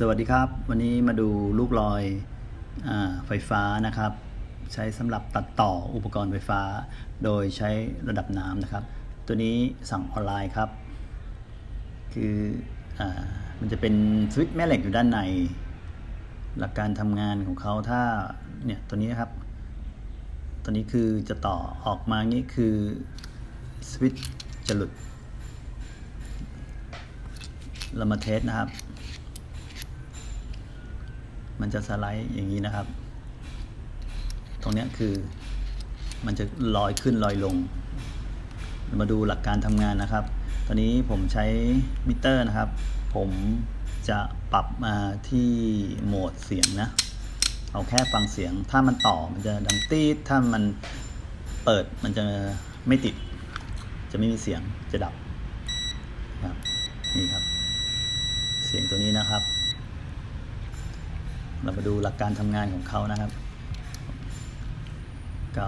สวัสดีครับ วันนี้มาดูลูกลอยอไฟฟ้านะครับ ใช้สำหรับตัดต่ออุปกรณ์ไฟฟ้า โดยใช้ระดับน้ำนะครับ ตัวนี้สั่งออนไลน์ครับ คืออมันจะเป็นสวิตช์แม่เหล็กอยู่ด้านใน หลักการทำงานของเขาถ้าเนี่ยตัวนี้ครับ ตัวนี้คือจะต่อออกมางี้คือสวิตช์จะหลุดเรามาเทสนะครับ มันจะสไลด์อย่างนี้นะครับ ตรงนี้คือมันจะลอยขึ้นลอยลง มาดูหลักการทำงานนะครับ ตอนนี้ผมใช้มิเตอร์นะครับ ผมจะปรับมาที่โหมดเสียงนะ เอาแค่ฟังเสียง ถ้ามันต่อมันจะดังตีดถ้ามันเปิดมันจะไม่ติด จะไม่มีเสียงจะดับครับนี่ครับ เสียงตัวนี้นะครับ เรามาดูหลักการทำงานของเขานะครับ ก็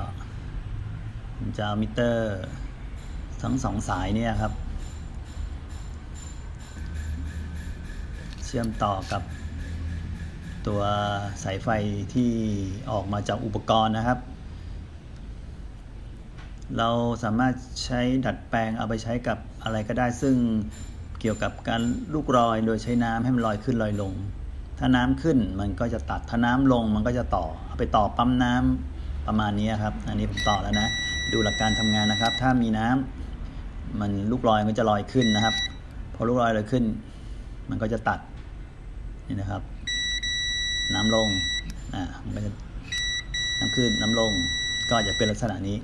จะเอามิเตอร์ทั้งสองสายเนี่ยครับ เชื่อมต่อกับตัวสายไฟที่ออกมาจากอุปกรณ์นะครับ เราสามารถใช้ดัดแปลงเอาไปใช้กับอะไรก็ได้ซึ่งเกี่ยวกับการลูกรอยโดยใช้น้ำให้มันลอยขึ้นลอยลง ถ้าน้ำขึ้นมันก็จะตัด ถ้าน้ำลงมันก็จะต่อ เอาไปต่อปั๊มน้ำประมาณนี้ครับ อันนี้ผมต่อแล้วนะ ดูหลักการทำงานนะครับ ถ้ามีน้ำมันลูกลอยมันจะลอยขึ้นนะครับ พอลูกลอยลอยขึ้น มันก็จะตัด นี่นะครับ น้ำลง อ่า มันก็จะน้ำขึ้นน้ำลง ก็จะเป็นลักษณะนี้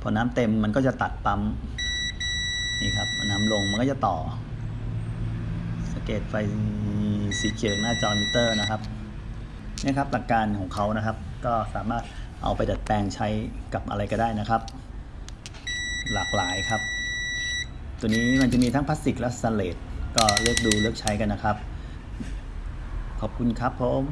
พอน้ำเต็มมันก็จะตัดปั๊ม นี่ครับ น้ำลงมันก็จะต่อ สเก็ตไฟ สีเขียวหน้าจอมิเตอร์นะครับนี่ครับหลักการของเขานะครับ ก็สามารถเอาไปดัดแปลงใช้กับอะไรก็ได้นะครับ หลากหลายครับ ตัวนี้มันจะมีทั้งพลาสติกและสแตนเลสก็เลือกดูเลือกใช้กันนะครับ ขอบคุณครับผม